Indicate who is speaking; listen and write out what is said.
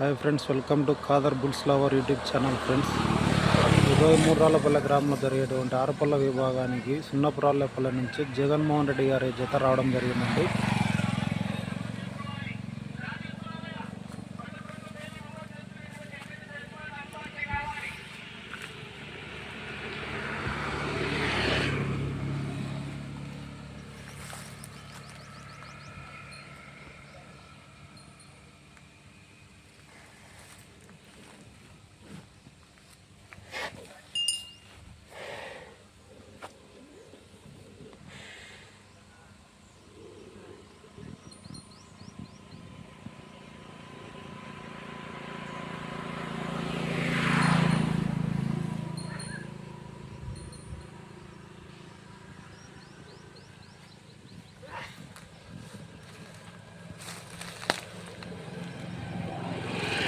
Speaker 1: Hi friends welcome to Khadar bulls lover YouTube channel friends ఈరోజు మూడ్రాళ్ళపల్లె గ్రామంలో జరిగేటువంటి ఆరుపల్ల విభాగానికి సున్నపురాళ్ళపల్లె నుంచి జగన్మోహన్ రెడ్డి గారి జత రావడం జరిగిందండి.